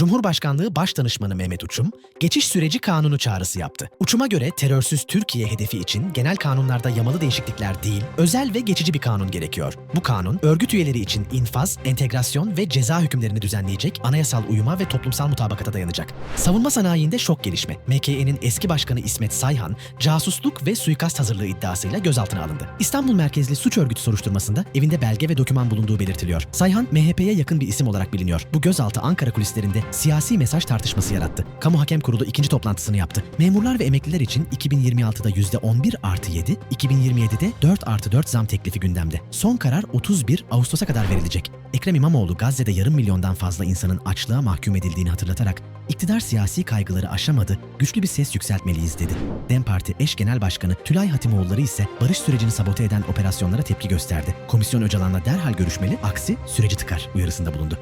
Cumhurbaşkanlığı Başdanışmanı Mehmet Uçum, geçiş süreci kanunu çağrısı yaptı. Uçum'a göre terörsüz Türkiye hedefi için genel kanunlarda yamalı değişiklikler değil, özel ve geçici bir kanun gerekiyor. Bu kanun, örgüt üyeleri için infaz, entegrasyon ve ceza hükümlerini düzenleyecek, anayasal uyuma ve toplumsal mutabakata dayanacak. Savunma sanayinde şok gelişme. MKE'nin eski başkanı İsmet Sayhan, casusluk ve suikast hazırlığı iddiasıyla gözaltına alındı. İstanbul merkezli suç örgütü soruşturmasında evinde belge ve doküman bulunduğu belirtiliyor. Sayhan, MHP'ye yakın bir isim olarak biliniyor. Bu gözaltı Ankara kulislerinde siyasi mesaj tartışması yarattı. Kamu Hakem Kurulu ikinci toplantısını yaptı. Memurlar ve emekliler için 2026'da %11 artı 7, 2027'de 4 artı 4 zam teklifi gündemde. Son karar 31 Ağustos'a kadar verilecek. Ekrem İmamoğlu Gazze'de yarım milyondan fazla insanın açlığa mahkum edildiğini hatırlatarak iktidar siyasi kaygıları aşamadı, güçlü bir ses yükseltmeliyiz dedi. DEM Parti eş genel başkanı Tülay Hatimoğulları ise barış sürecini sabote eden operasyonlara tepki gösterdi. Komisyon Öcalan'la derhal görüşmeli, aksi süreci tıkar uyarısında bulundu.